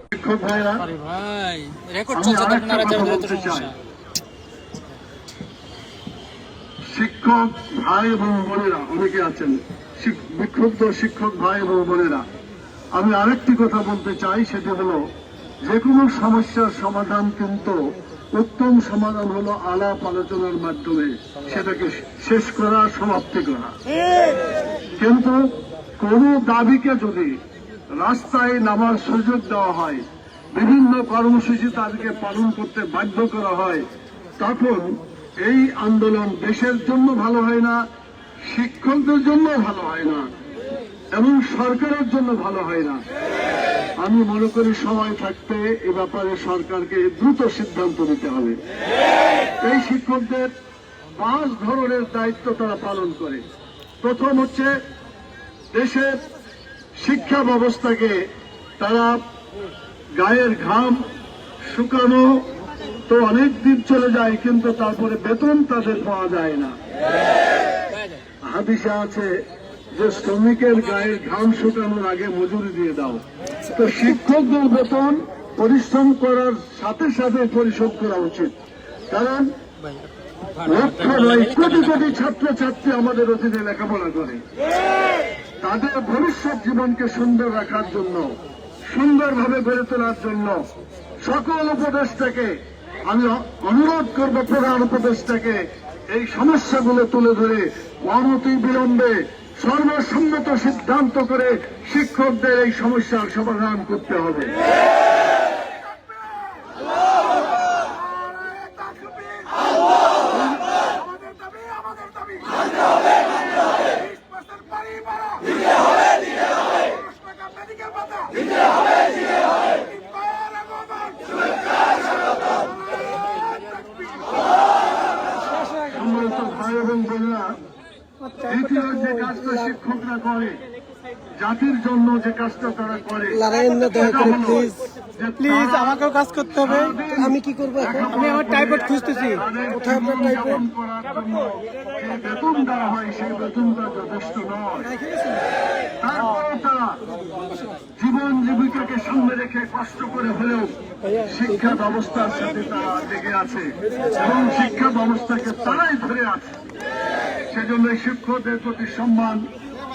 শিক্ষক ভাইরা ভাই রেকর্ড চলছে তো আপনারা যাবেন তো সমস্যা। শিক্ষক ভাই এবং বোনেরা অনেকে আছেন। বিক্ষুব্ধ শিক্ষক ভাই এবং বোনেরা আমি আরেকটি কথা বলতে চাই সেটি হলো যে কোনো সমস্যার সমাধান কিন্তু উত্তম সমাধান হলো আলাপ আলোচনার মাধ্যমে সেটাকে শেষ করা সমাপ্তি করা। কিন্তু কোন দাবিকে যদি রাস্তায় নামার সুযোগ দেওয়া হয়। বিভিন্ন কর্মসূচি তাদেরকে পালন করতে বাধ্য করা হয়। তখন এই আন্দোলন দেশের জন্য ভালো হয় না, শিক্ষকদের জন্য ভালো হয় না, এবং সরকারের জন্য ভালো হয় না। আমি মনে করি সময় থাকতে এ ব্যাপারে সরকারকে দ্রুত সিদ্ধান্ত নিতে হবে। এই শিক্ষকদের পাঁচ ধরনের দায়িত্ব তারা পালন করে। প্রথম হচ্ছে দেশের শিক্ষা ব্যবস্থাকে তারা গায়ের ঘাম শুকানো তো অনেক দিন চলে যায়, কিন্তু তারপরে বেতন তাদের পাওয়া যায় না। হাদিসে আছে যে শ্রমিকের গায়ের ঘাম শুকানোর আগে মজুরি দিয়ে দাও। তো শিক্ষকদের বেতন পরিশ্রম করার সাথে সাথে পরিশোধ করা উচিত। কারণ লক্ষ নয়, কোটি কোটি ছাত্রছাত্রী আমাদের অধীনে লেখাপড়া করে। তাদের ভবিষ্যৎ জীবনকে সুন্দর রাখার জন্য, সুন্দরভাবে গড়ে তোলার জন্য সকল উপদেষ্টাকে আমি অনুরোধ করব প্রধান উপদেষ্টাকে এই সমস্যাগুলো তুলে ধরে অনতি বিলম্বে সর্বসম্মত সিদ্ধান্ত করে শিক্ষকদের এই সমস্যার সমাধান করতে হবে আমাদের দাবি আমাদের দাবি বিশ পার্সেন্ট বাড়ি বাড়া পুরুষ টাকা মেডিকেল ভাতা ইম্পায়ার আগমন। সম্মানিত ভাই এবং বোনেরা দ্বিতীয় যে কাজটা শিক্ষকরা করে জাতির জন্য যে কাজটা তারা করে লড়াইয়ের না দয়া সেটা করে হলো প্লিজ প্লিজ আমাকেও কাজ করতে হবে। আমি কি করব আমি আমার টাইপড খুঁজতেছি। কোথায় আপনার জীবন টাইপড বেতন দেওয়া হয় সেই বেতনটা যথেষ্ট নয় তারপরে তারা জীবন জীবিকাকে সামনে রেখে কষ্ট করে হলেও শিক্ষা ব্যবস্থার সাথে তারা লেগে আছে। এবং শিক্ষা ব্যবস্থাকে তারাই ধরে আছে। সেজন্য শিক্ষকদের প্রতি সম্মান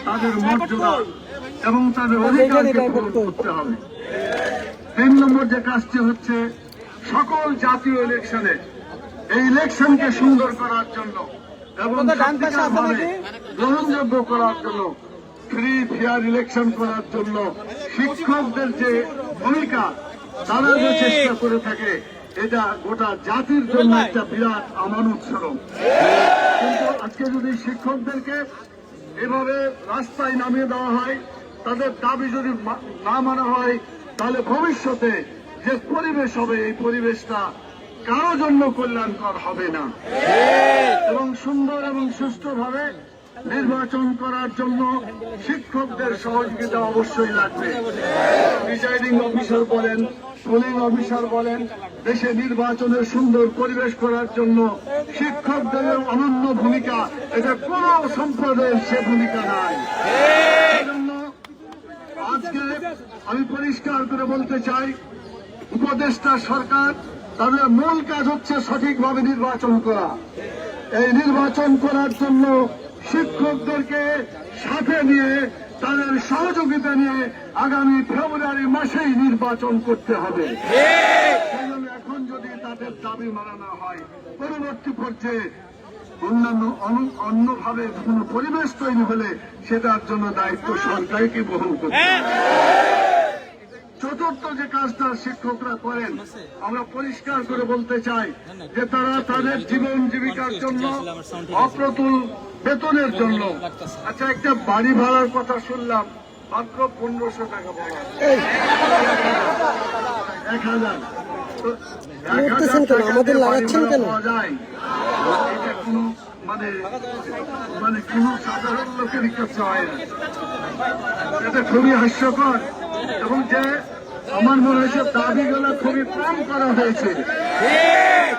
তাদের মর্যাদা এবং তাদের অধিকারকে পূরণ করতে হবে। তিন নম্বর যে কাজটি হচ্ছে সকল জাতীয় ইলেকশনে এই ইলেকশনকে সুন্দর করার জন্য এবং? গ্রহণযোগ্য করার জন্য ফ্রি ফেয়ার ইলেকশন করার জন্য শিক্ষকদের যে ভূমিকা তারা যে চেষ্টা করে থাকে এটা গোটা জাতির জন্য একটা বিরাট আমানত স্বরূপ কিন্তু আজকে যদি শিক্ষকদেরকে এভাবে রাস্তায় নামিয়ে দেওয়া হয় তাদের দাবি যদি না মানা হয় তাহলে ভবিষ্যতে যে পরিবেশ হবে, এই পরিবেশটা কারও জন্য কল্যাণকর হবে না। এবং সুন্দর এবং সুষ্ঠুভাবে নির্বাচন করার জন্য শিক্ষকদের সহযোগিতা অবশ্যই লাগবে। প্রিসাইডিং অফিসার বলেন, পোলিং অফিসার বলেন, দেশে নির্বাচনের সুন্দর পরিবেশ করার জন্য শিক্ষকদের অনন্য ভূমিকা, এটা কোন সম্প্রদায়ের সে ভূমিকা নাই। আজকে আমি পরিষ্কার করে বলতে চাই, উপদেষ্টা সরকার, তাদের মূল কাজ হচ্ছে সঠিকভাবে নির্বাচন করা। এই নির্বাচন করার জন্য শিক্ষকদেরকে সাথে নিয়ে, তাদের সহযোগিতা নিয়ে আগামী ফেব্রুয়ারি মাসেই নির্বাচন করতে হবে। এখন যদি তাদের দাবি মানা না হয়, পরবর্তী পর্যায়ে অন্যান্য অন্যভাবে কোন পরিবেশ তৈরি হলে সেটার জন্য দায়িত্ব সরকারকে বহন করতে হবে। চতুর্থ যে কাজটা শিক্ষকরা করেন আমরা পরিষ্কার করে বলতে চাই যে তারা তাদের জীবন জীবিকার জন্য অপ্রতুল বেতনের জন্য। আচ্ছা একটা বাড়ি ভাড়ার কথা শুনলাম মাত্র পনেরোশো টাকা বলা এক হাজার। আমাদের লাগাচ্ছেন কেন? এটা কোনো মানে মানে কোনো সাধারণ লোকের কাছে হয় না। এটা খুবই হাস্যকর। এবং যে আমার মনে হয়েছে দাবিগুলো খুবই কম করা হয়েছে।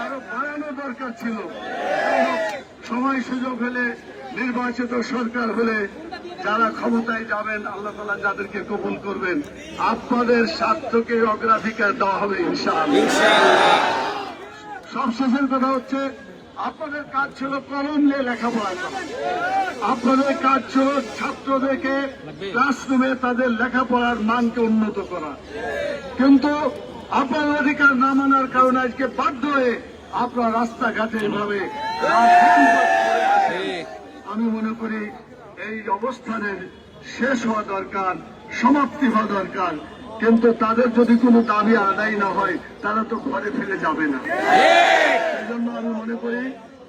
আরও বাড়ানো দরকার ছিল। সময় সুযোগ হলে নির্বাচিত সরকার হলে যারা ক্ষমতায় যাবেন আল্লাহ তালা যাদেরকে কবুল করবেন আপনাদের স্বার্থকে অগ্রাধিকার দেওয়া হবে ইনশাআল্লাহ। সবশেষের কথা হচ্ছে আপনাদের কাজ ছিল কলম নিয়ে লেখাপড়া করা আপনাদের কাজ ছিল ছাত্রদেরকে ক্লাসরুমে তাদের লেখাপড়ার মানকে উন্নত করা কিন্তু আপনার অধিকার না মানার কারণে আজকে বাধ্য হয়ে আপনার রাস্তাঘাটে এভাবে। আমি মনে করি এই অবস্থানের শেষ হওয়া দরকার, সমাপ্তি হওয়া দরকার কিন্তু তাদের যদি কোনো দাবি আদায় না হয়, তারা তো ঘরে ফিরে যাবে না। সেই জন্য আমি মনে করি,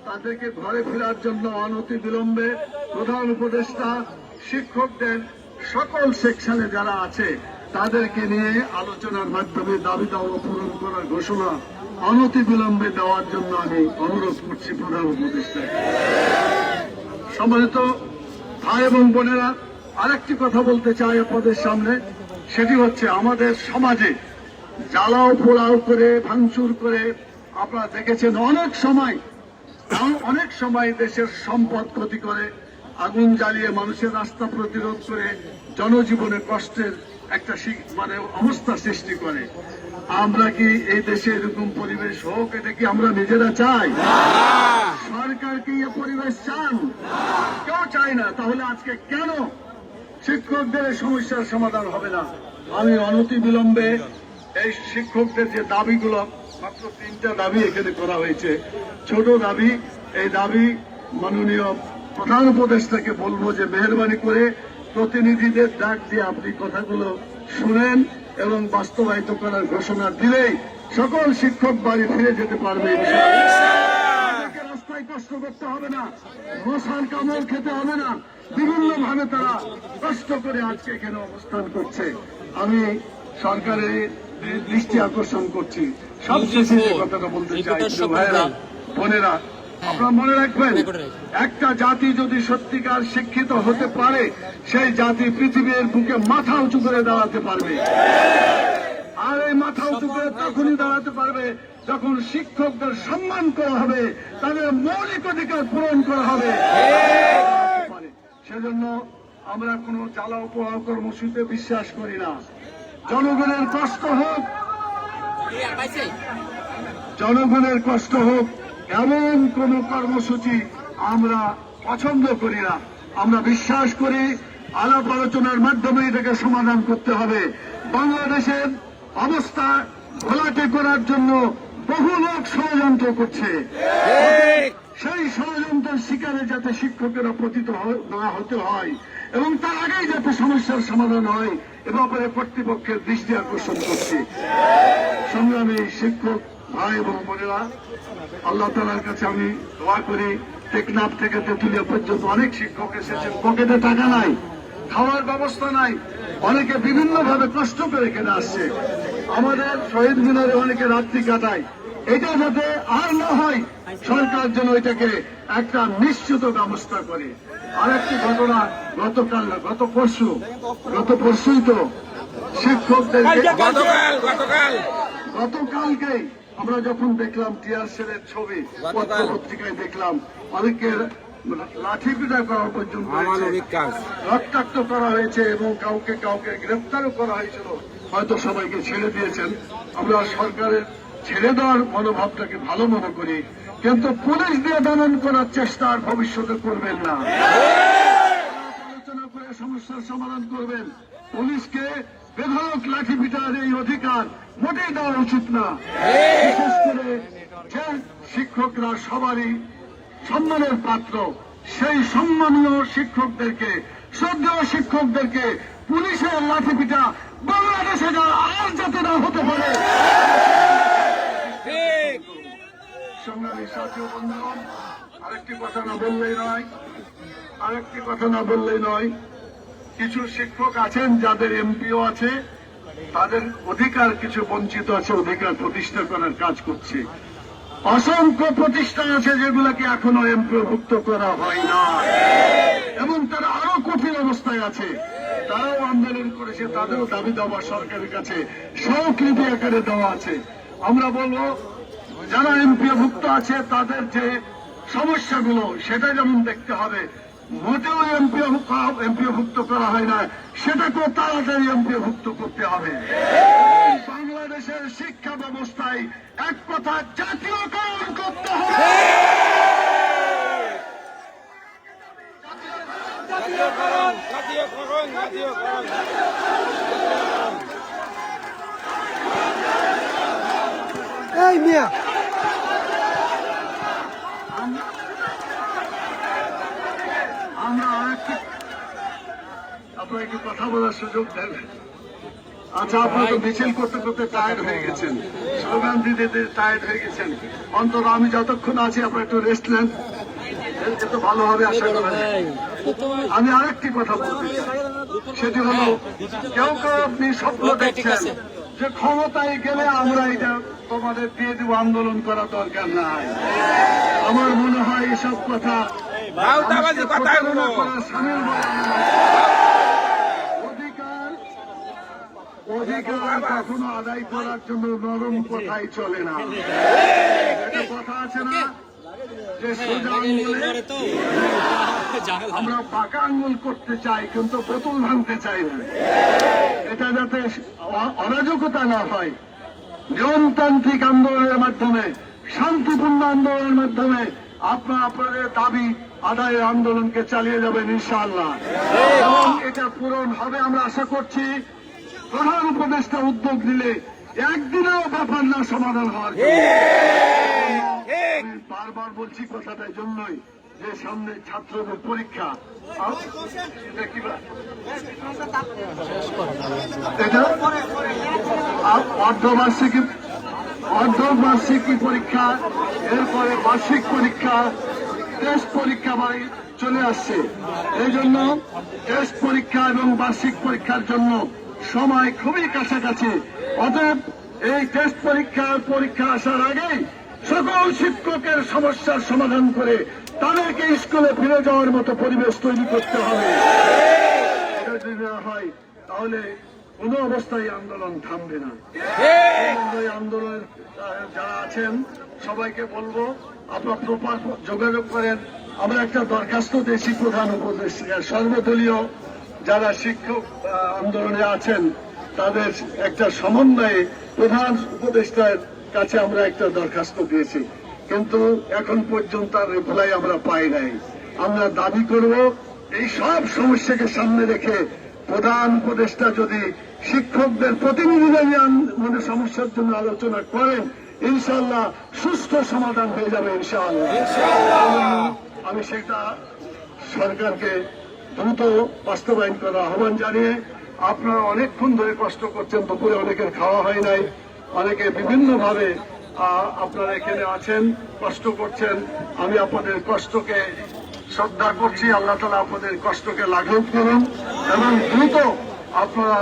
তাদেরকে ঘরে ফেরার জন্য অনতি বিলম্বে প্রধান উপদেষ্টা, শিক্ষকদের সকল সেকশনে যারা আছে, তাদেরকে নিয়ে আলোচনার মাধ্যমে দাবি দাওয়া পূরণ করার ঘোষণা অনতি বিলম্বে দেওয়ার জন্য আমি অনুরোধ করছি প্রধান উপদেষ্টাকে। সম্মানিত ভাই এবং বোনেরা, আরেকটি কথা বলতে চাই আপনাদের সামনে। সেটি হচ্ছে আমাদের সমাজে জ্বালাও পোড়াও করে ভাঙচুর করে। আপনারা দেখেছেন অনেক সময় অনেক সময় দেশের সম্পদ ক্ষতি করে আগুন জ্বালিয়ে মানুষের রাস্তা প্রতিরোধ করে জনজীবনে কষ্টের একটা মানে অবস্থা সৃষ্টি করে। আমরা কি এই দেশে এরকম পরিবেশ হোক এটা কি আমরা নিজেরা চাই? সরকার কি এ পরিবেশ চান? কেউ চায় না। তাহলে আজকে কেন শিক্ষকদের সমস্যার সমাধান হবে না। আমি অনতি বিলম্বে এই শিক্ষকদের যে দাবিগুলো, মাত্র তিনটা দাবি এখানে করা হয়েছে। ছোট দাবি, এই দাবি মাননীয় প্রধান উপদেষ্টাকে বলব যে মেহরবানি করে প্রতিনিধিদের ডাক দিয়ে আপনি কথাগুলো শুনেন এবং বাস্তবায়িত করার ঘোষণা দিলেই সকল শিক্ষক বাড়ি ফিরে যেতে পারবে। কষ্ট করতে হবে না। মশার কামড় খেতে হবে না। বিভিন্ন ভাবে তারা কষ্ট করে আজকে এখানে অবস্থান করছে। আমি সরকারের দৃষ্টি আকর্ষণ করছি। সবশেষে যে কথাটা বলতে চাই ভাইয়েরা বোনেরা আপনারা মনে রাখবেন একটা জাতি যদি সত্যিকার শিক্ষিত হতে পারে সেই জাতি পৃথিবীর বুকে মাথা উঁচু করে দাঁড়াতে পারবে। আর এই মাথা উঁচু করে তখনই দাঁড়াতে পারবে যখন শিক্ষকদের সম্মান করা হবে তাদের মৌলিক অধিকার পূরণ করা হবে। সেজন্য আমরা কোনো চালা পোড়াও কর্মসূচিতে বিশ্বাস করি না। জনগণের কষ্ট হোক জনগণের কষ্ট হোক এমন কোন কর্মসূচি আমরা পছন্দ করি না। আমরা বিশ্বাস করি আলাপ আলোচনার মাধ্যমে এটাকে সমাধান করতে হবে। বাংলাদেশের অবস্থা ঘোলাটে করার জন্য বহু লোক ষড়যন্ত্র করছে। সেই ষড়যন্ত্রের শিকারে যাতে শিক্ষকেরা পতিত না হতে হয় এবং তার আগেই যাতে সমস্যার সমাধান হয় এ ব্যাপারে কর্তৃপক্ষের দৃষ্টি আকর্ষণ করছি। সংগ্রামী শিক্ষক ভাই এবং বোনেরা আল্লাহ তালার কাছে আমি দোয়া করি টেকনাফ থেকে তেতুলিয়া পর্যন্ত অনেক শিক্ষক এসেছেন। পকেটে টাকা নাই খাওয়ার ব্যবস্থা নাই অনেকে বিভিন্ন ভাবে কষ্ট করে এখানে আসছে। আমাদের শহীদ মিনারে অনেকে রাত্রি কাটায়। এটা যাতে আর না হয় সরকার যেন এটাকে একটা নিশ্চিত ব্যবস্থা করে। আর একটি ঘটনা গতকাল গত পরশু গত পরশুই তো গতকাল গতকালকে আমরা যখন দেখলাম টিয়ার সেলের ছবি পত্রিকায় দেখলাম অনেকের লাঠি পিটা করা পর্যন্ত হয়েছে। রক্তাক্ত করা হয়েছে এবং কাউকে কাউকে গ্রেফতারও করা হয়েছিল। হয়তো সবাইকে ছেড়ে দিয়েছেন। আমরা সরকারের ছেড়ে দেওয়ার মনোভাবটাকে ভালো মনে করি। কিন্তু পুলিশ দিয়ে দমন করার চেষ্টা আর ভবিষ্যতে করবেন না। আলোচনা করে সমস্যার সমাধান করবেন। পুলিশকে বেধরক লাঠি পিটার এই অধিকার মোটেই দেওয়া উচিত না। বিশেষ করে যে শিক্ষকরা সবারই সম্মানের পাত্র। সেই সম্মানীয় শিক্ষকদেরকে, শ্রদ্ধেয় শিক্ষকদেরকে পুলিশের লাঠি পিটা বাংলাদেশে যা আর যাতে না হতে পারে। সংগ্রামী সাথী বন্ধুগণ আরেকটি কথা না বললেই নয় আরেকটি কথা না বললেই নয় কিছু শিক্ষক আছেন যাদের এমপিও আছে তাদের অধিকার কিছু বঞ্চিত আছে অধিকার প্রতিষ্ঠা করার কাজ করছে। অসংখ্য প্রতিষ্ঠান আছে যেগুলোকে এখনও এমপিভুক্ত করা হয় না। এবং তারা আরও কঠিন অবস্থায় আছে। তারাও আন্দোলন করেছে, তাদেরও দাবি দেওয়া সরকারের কাছে স্বকৃতি আকারে দেওয়া আছে। আমরা বলব, যারা এমপিভুক্ত আছে, তাদের যে সমস্যাগুলো, সেটা যেমন দেখতে হবে, মোটেও এমপি এমপিভুক্ত করা হয় না, সেটাকেও তাড়াতাড়ি এমপিভুক্ত করতে হবে। বাংলাদেশের শিক্ষা ব্যবস্থায় এক কথা জাতীয়করণ করতে হবে। জাতীয়করণ জাতীয়করণ এই মিয়া। আমরা আরেকটি আপনার একটু কথা বলার সুযোগ দেন। আচ্ছা আপনারা তো মিছিল করতে করতে টায়ার্ড হয়ে গেছেন। স্লোগান দিতে দিতে টায়ার্ড হয়ে গেছেন। অন্তত আমি যতক্ষণ আছি আপনার একটু রেস্ট নেন। তো ভালো হবে আশা করা। যায় আমি আরেকটি কথা বলতে চাই। সেটি হলো কেউ কেউ আপনি স্বপ্ন দেখছেন যে ক্ষমতায় গেলে আমরা এটা তোমাদের দিয়ে দেবো আন্দোলন করা দরকার নাই। আমার মনে হয় এসব কথা। অধিকার অধিকার কখনো আদায় করার জন্য নরম কথাই চলে না। একটা কথা আছে না যে সোজা আমরা পাকা আঙ্গুল করতে চাই কিন্তু বোতল ভাঙতে চাই না। এটা যাতে অরাজকতা না হয়। নিয়মতান্ত্রিক আন্দোলনের মাধ্যমে শান্তিপূর্ণ আন্দোলনের মাধ্যমে আপনার আপনাদের দাবি আদায়ের আন্দোলনকে চালিয়ে যাবেন ইনশাআল্লাহ। এবং এটা পূরণ হবে আমরা আশা করছি। প্রধান উপদেষ্টা উদ্যোগ নিলে একদিনেও ব্যাপার না সমাধান হওয়ার। বারবার বলছি কথাটা এই জন্যই। যে সামনে ছাত্রদের পরীক্ষা। অর্ধবার্ষিকী অর্ধবার্ষিকী পরীক্ষা, এরপরে বার্ষিক পরীক্ষা টেস্ট পরীক্ষা বাড়ি চলে আসছে। এই জন্য টেস্ট পরীক্ষা এবং বার্ষিক পরীক্ষার জন্য সময় খুবই কাছাকাছি। অতএব এই টেস্ট পরীক্ষার পরীক্ষা আসার আগেই সকল শিক্ষকের সমস্যার সমাধান করে তাদেরকে স্কুলে ফিরে যাওয়ার মতো পরিবেশ তৈরি করতে হবে। যদি না হয়, তাহলে কোনো অবস্থায় আন্দোলন থামবে না। আন্দোলনের যারা আছেন, সবাইকে বলব, আপনার প্রপার যোগাযোগ করেন। আমরা একটা দরখাস্ত দিয়েছি প্রধান উপদেষ্টা সর্বদলীয় যারা শিক্ষক আন্দোলনে আছেন, তাদের একটা সমন্বয়ে প্রধান উপদেষ্টার কাছে আমরা একটা দরখাস্ত দিয়েছি। কিন্তু এখন পর্যন্ত আর রিপ্লাই আমরা পাই নাই। আমরা দাবি করব, এই সব সমস্যাকে সামনে রেখে প্রধান উপদেষ্টা যদি শিক্ষকদের প্রতিনিধিরা মানে সমস্যার জন্য আলোচনা করেন ইনশাল্লাহ সুস্থ সমাধান হয়ে যাবে, ইনশাআল্লাহ। আমি সেটা সরকারকে দ্রুত বাস্তবায়ন করার আহ্বান জানিয়ে, আপনারা অনেকক্ষণ ধরে কষ্ট করছেন, দুপুরে অনেকের খাওয়া হয় নাই, অনেকে বিভিন্ন ভাবে আপনারা এখানে আছেন, কষ্ট করছেন। আমি আপনাদের কষ্টকে শ্রদ্ধা করছি। আল্লাহ তালা আপনাদের কষ্টকে লাঘব করুন এবং দ্রুত আপনারা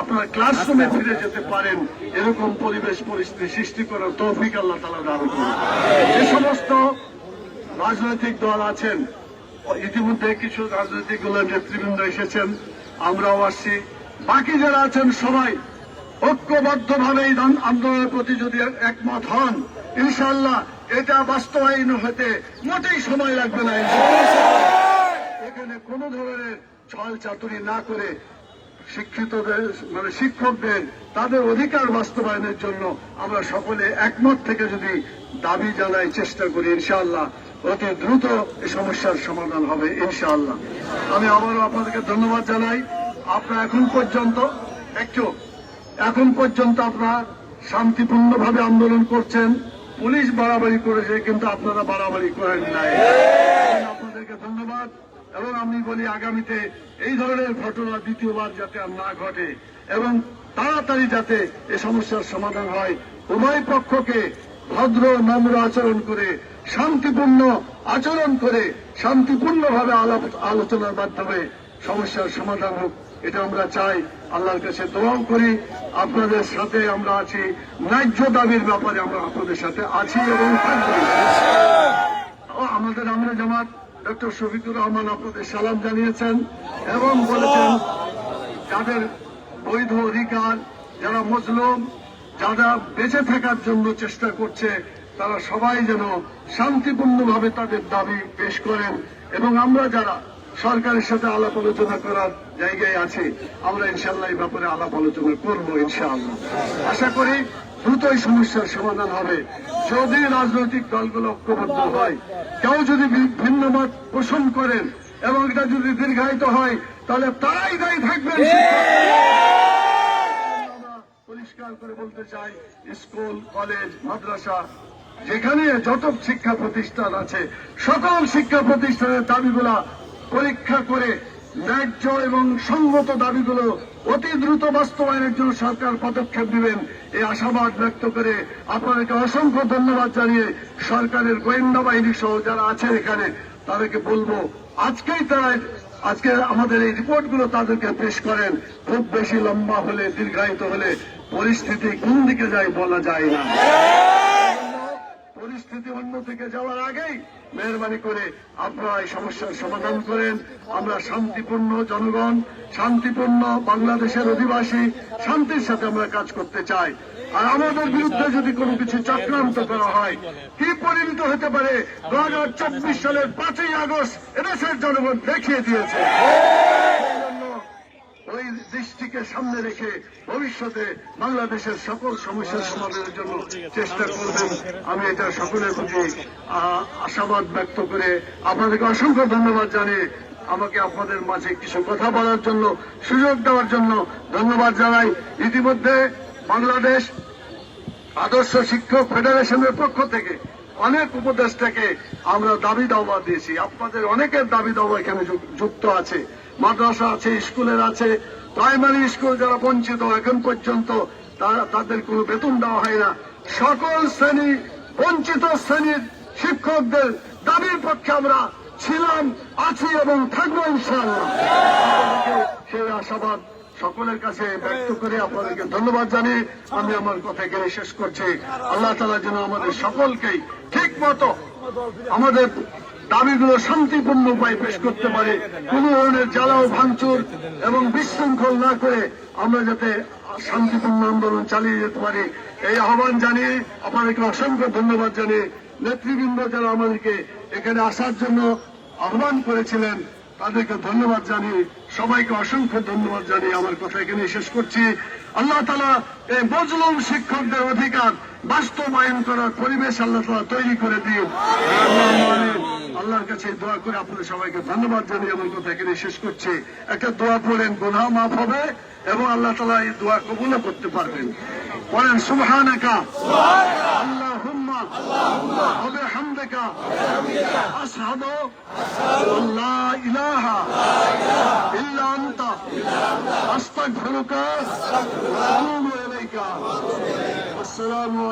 আপনারা ক্লাসরুমে ফিরে যেতে পারেন। এরকম পরিবেশ পরিস্থিতি সৃষ্টি করার তৌফিক আল্লাহ তালা দান করুন। যে সমস্ত রাজনৈতিক দল আছেন, ইতিমধ্যে কিছু রাজনৈতিক দলের নেতৃবৃন্দ এসেছেন। আমরাও আসছি। বাকি যারা আছেন সবাই ঐক্যবদ্ধ ভাবে এই আন্দোলনের প্রতি যদি একমত হন ইনশাল্লাহ এটা বাস্তবায়ন হতে মোটেই সময় লাগবে না এখানে কোন ধরনের ছল চাতুরি না করে শিক্ষিতদের মানে শিক্ষকদের, তাদের অধিকার বাস্তবায়নের জন্য আমরা সকলে একমত থেকে যদি দাবি জানাই চেষ্টা করি, ইনশাআল্লাহ অতি দ্রুত এই সমস্যার সমাধান হবে, ইনশাআল্লাহ। আমি আবারও আপনাদেরকে ধন্যবাদ জানাই। আপনারা এখন পর্যন্ত একটু এখন পর্যন্ত আপনারা শান্তিপূর্ণভাবে আন্দোলন করছেন। পুলিশ বাড়াবাড়ি করেছে, কিন্তু আপনারা বাড়াবাড়ি করেন নাই। আপনাদেরকে ধন্যবাদ, এবং আমি বলি আগামীতে এই ধরনের ঘটনা দ্বিতীয়বার যাতে আর না ঘটে, এবং তাড়াতাড়ি যাতে এ সমস্যার সমাধান হয়, উভয় পক্ষকে ভদ্র, নম্র আচরণ করে, শান্তিপূর্ণ আচরণ করে, শান্তিপূর্ণভাবে আলাপ আলোচনার মাধ্যমে সমস্যার সমাধান হোক। এটা আমরা চাই আল্লাহর কাছে দোয়াও করি। আপনাদের সাথে আমরা আছি। ন্যায্য দাবির ব্যাপারে আমরা আপনাদের সাথে আছি এবং আমাদের আমরা জামাত, ডক্টর শফিকুর রহমান আপনাদের সালাম জানিয়েছেন এবং বলেছেন, যাদের বৈধ অধিকার, যারা মজলুম, যারা বেঁচে থাকার জন্য চেষ্টা করছে, তারা সবাই যেন শান্তিপূর্ণভাবে তাদের দাবি পেশ করেন। এবং আমরা যারা সরকারের সাথে আলাপ আলোচনা করার জায়গায় আছে। আমরা ইনশাল্লাহ এই ব্যাপারে আলাপ আলোচনা করব ইনশাআল্লাহ। আশা করি দ্রুতই সমস্যার সমাধান হবে। যদি রাজনৈতিক দলগুলো ঐক্যবদ্ধ হয়, কেউ যদি ভিন্ন মত পোষণ করেন এবং এটা যদি দীর্ঘায়িত হয়, তাহলে তারাই দায়ী থাকবেন। পরিষ্কার করে বলতে চাই, স্কুল, কলেজ, মাদ্রাসা, যেখানে যত শিক্ষা প্রতিষ্ঠান আছে, সকল শিক্ষা প্রতিষ্ঠানের দাবিগুলা পরীক্ষা করে ন্যায্য এবং সঙ্গত দাবিগুলো অতি দ্রুত বাস্তবায়নের জন্য সরকার পদক্ষেপ নেবেন। এই আশাবাদ ব্যক্ত করে আপনাদেরকে অসংখ্য ধন্যবাদ জানিয়ে সরকারের গোয়েন্দা বাহিনী সহ যারা আছেন এখানে, তাদেরকে বলব, আজকেই তারা, আজকে আমাদের এই রিপোর্টগুলো তাদেরকে পেশ করেন। খুব বেশি লম্বা হলে, দীর্ঘায়িত হলে পরিস্থিতি কোন দিকে যায় বলা যায় না। পরিস্থিতি অন্য থেকে যাওয়ার আগেই মেহরবানি করে আপনারা এই সমস্যার সমাধান করেন। আমরা শান্তিপূর্ণ জনগণ, শান্তিপূর্ণ বাংলাদেশের অধিবাসী, শান্তির সাথে আমরা কাজ করতে চাই। আর আমাদের বিরুদ্ধে যদি কোনো কিছু চক্রান্ত করা হয়, কি পরিণত হতে পারে? দু হাজার চব্বিশ সালের পাঁচই আগস্ট এদেশের জনগণ দেখিয়ে দিয়েছে। ওই দৃষ্টিকে সামনে রেখে ভবিষ্যতে বাংলাদেশের সকল সমস্যার সমাধানের জন্য চেষ্টা করবেন। আমি এটা সকলের প্রতি আশাবাদ ব্যক্ত করে আপনাদেরকে অসংখ্য ধন্যবাদ জানিয়ে আমাকে আপনাদের মাঝে কিছু কথা বলার জন্য, সুযোগ দেওয়ার জন্য ধন্যবাদ জানাই। ইতিমধ্যে বাংলাদেশ আদর্শ শিক্ষক ফেডারেশনের পক্ষ থেকে অনেক উপদেষ্টাকে আমরা দাবি দাওয়া দিয়েছি। আপনাদের অনেকের দাবি দাওয়া এখানে যুক্ত আছে। মাদ্রাসা আছে, স্কুলের আছে, প্রাইমারি স্কুল যারা বঞ্চিত এখন পর্যন্ত তাদের কোনো বেতন দেওয়া হয় না। সকল শ্রেণি, বঞ্চিত শ্রেণির শিক্ষকদের দাবির পক্ষে আমরা ছিলাম, আছি এবং থাকব আপনাদেরকে সেই আশাবাদ সকলের কাছে ব্যক্ত করে আপনাদেরকে ধন্যবাদ জানিয়ে আমি আমার কথা এখানে শেষ করছি। আল্লাহ তালা যেন আমাদের সকলকেই ঠিক মতো আমাদের দাবিগুলো শান্তিপূর্ণ উপায় পেশ করতে পারে। কোন ধরনের জ্বালাও ভাঙচুর এবং বিশৃঙ্খল না করে আমরা যাতে শান্তিপূর্ণ আন্দোলন চালিয়ে যেতে পারি। এই আহ্বান জানিয়ে আপনাদেরকে অসংখ্য ধন্যবাদ জানিয়ে নেতৃবৃন্দ যারা আমাদেরকে এখানে আসার জন্য আহ্বান করেছিলেন, তাদেরকে ধন্যবাদ জানিয়ে, সবাইকে অসংখ্য ধন্যবাদ জানিয়ে আমার কথা এখানে শেষ করছি। আল্লাহ তালা এই মজলুম শিক্ষকদের অধিকার বাস্তবায়ন করার পরিবেশ আল্লাহ তালা তৈরি করে দিন। আল্লাহর কাছে দোয়া করে আপনাদের সবাইকে ধন্যবাদ জানিয়ে আমার কথা এখানে শেষ করছি। একটা দোয়া পড়েন গোনা মাফ হবে এবং আল্লাহ তালা এই দোয়া কবুল করতে পারবেন। পড়েন সুবহানাকা। ইলাইকা। আসসালামু